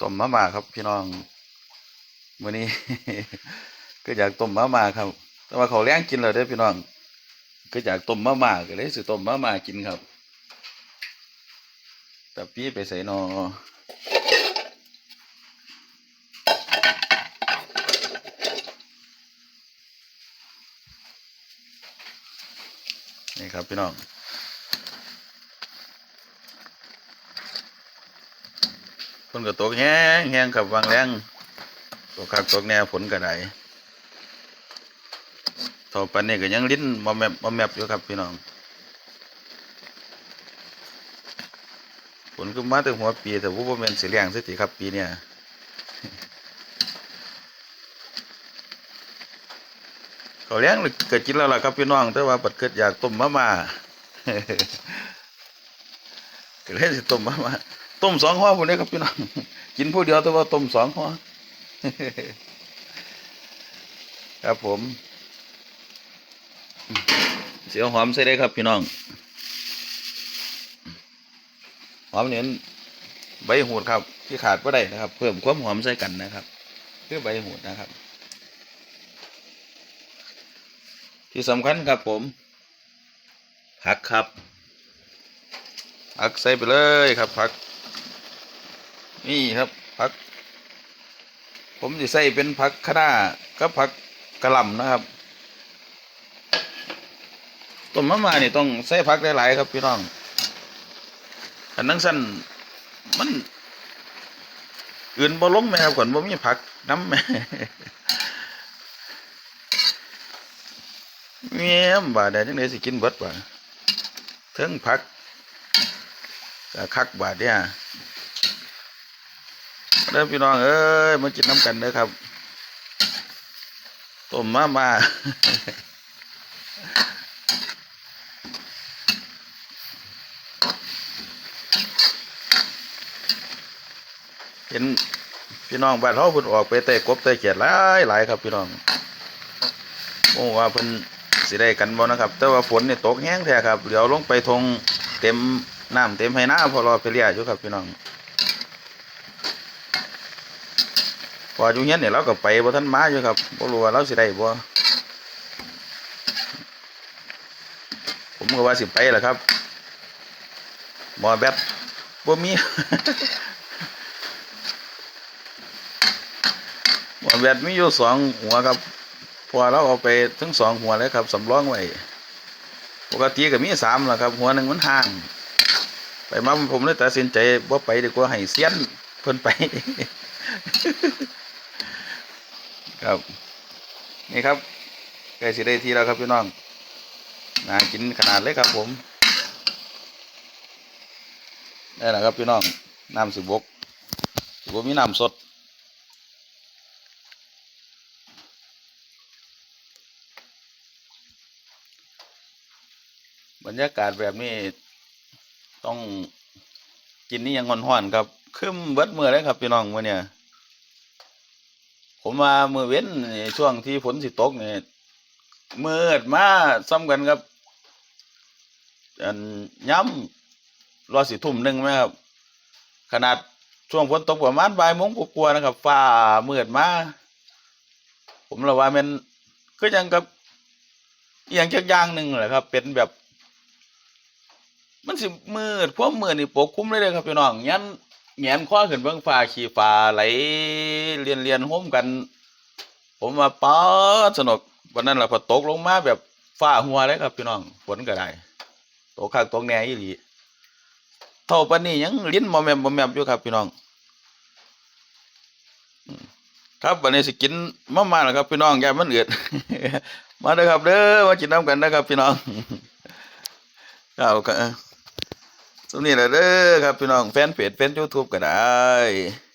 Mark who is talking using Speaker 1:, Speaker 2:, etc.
Speaker 1: ต้มมะม่าครับ พี่น้องมื้อนี้ ก็อยากต้มมะม่าครับ แต่ว่าเขาวแรงกินแล้วเด้อพี่น้อง ก็อยากต้มมะม่าก็เลยสิต้มมะม่ากินครับแต่พี่ไปใส่นอนี่ครับพี่น้อง นก็ตกแห้งแห้งกับวางแรงตกคักตกแน่ฝนก็ได้ทอไปนี่ก็ยังลิ้นบ่แมบบ่แมบอยู่ครับพี่น้องฝนก็มาถึงหัวปีแต่ว่าบ่แม่นสิแรงสักทีครับปีเนี้ยเขาเลี้ยงเกิดกินแล้วล่ะครับพี่น้อง แต่ว่าปัดเกิดอยากต้มมะม่าก็เลยสิต้มมะม่า ต้มสองห่อพุ่นเด้ครับพี่น้องกินผู้เดียวแต่ว่าต้มสองห่อครับผม เสียวหอมใส่ได้ครับพี่น้องหอมเนี่ยใบหูดครับ ที่ขาดก็ได้นะครับ เพิ่มความหอมใส่กันนะครับคือใบหูดนะครับ ที่สำคัญครับผมผักครับผักใส่ไปเลยครับผัก นี่ครับผัก ผมจะใส่เป็นผักคะน้ากับผักกระหล่ำนะครับต้มมะม่านี่ต้องใส่ผักหลายๆครับพี่น้องอันนั้นสั้นมันอื่นบ่ลงไหมครับก่อนบ่มีผักน้ำแม่เมียมบาดได้จังไดสิกินเบิดบ่เทิงผักก็คักบาดเนี่ย เด้อพี่น้องเอ้ยมากินน้ำกันเด้อครับต้มมามาเห็นพี่น้องบ้านเขาเพิ่นออกไปเตะกบเตะเขียดหลายหลายครับ พี่น้องโอ้ว่าเพิ่นสิได้กันบ่นะครับ แต่ว่าฝนนี่ตกแห้งแท้ครับเดี๋ยวลงไปทงเต็มน้ำเต็มให้น้าพอรอไปเรียอยู่ครับพี่น้อง พออยู่เงี้ยเนี่ยเราก็ไปบ่ทันมาอยู่ครับบ่รู้ว่าเราสิได้บ่ผมก็ว่าสิไปแหละครับหมอแบตบ่มีหมอแบตมีอยู่สองหัวครับพอเราเอาไปทั้งสองหัวเลยครับสำรองไว้ปกติก็มีสามแหละครับ หัวหนึ่งมันห่าง ไปมาผมเลยตัดสินใจบ่ไปดีกว่าให้เซียนเพิ่นไป ครับ นี่ครับใกล้สิได้ทีแล้วครับพี่น้องน่ากินขนาดเลยครับผมนี่แหละครับพี่น้องน้ำสิบกสิบกมีน้ำสดบรรยากาศแบบนี้ต้องกินนี่ยังห่อนๆครับครึ้มเบิดมือเลยครับพี่น้องมื่อเนี่ย ผมมามือเว้นช่วงที่ฝนสิตกเนี่ยมืดมาซ้ำกันครับอันย้ำรอสิทุ่มหนึ่งไหมครับ ขนาดช่วงฝนตกประมาณบ่ายโมงกว่าๆนะครับฟ้ามืดมาผมระว่ามันก็ยังกับอย่างจักอย่างหนึ่งแหละครับ เป็นแบบ มันสิมืดพวกมืดนี่ปกคลุมเลยเลยครับพี่น้องยัน แงนคว้าขึ้นเบื้องฟ้าขี่ฟ้าไหลเรียนเรียนโฮมกัน ผมมาป๊อดสนุกวันนั้นแหละพอตกลงมาแบบฟ้าหัวเลยครับพี่น้องฝนก็ได้ตกข้างตกแหน่อีหลีเท่าปานนี้ยังลิ้นมอมแมมมอมแมมอยู่ครับพี่น้อง ครับวันนี้สิกินมามาแล้วครับพี่น้องอย่ามันเอือดมาเด้อครับเด้อมากินน้ำกันนะครับพี่น้องครับ สำนี้แหละเด้อครับพี่น้องแฟนเพจแฟนยูทูบก็ได้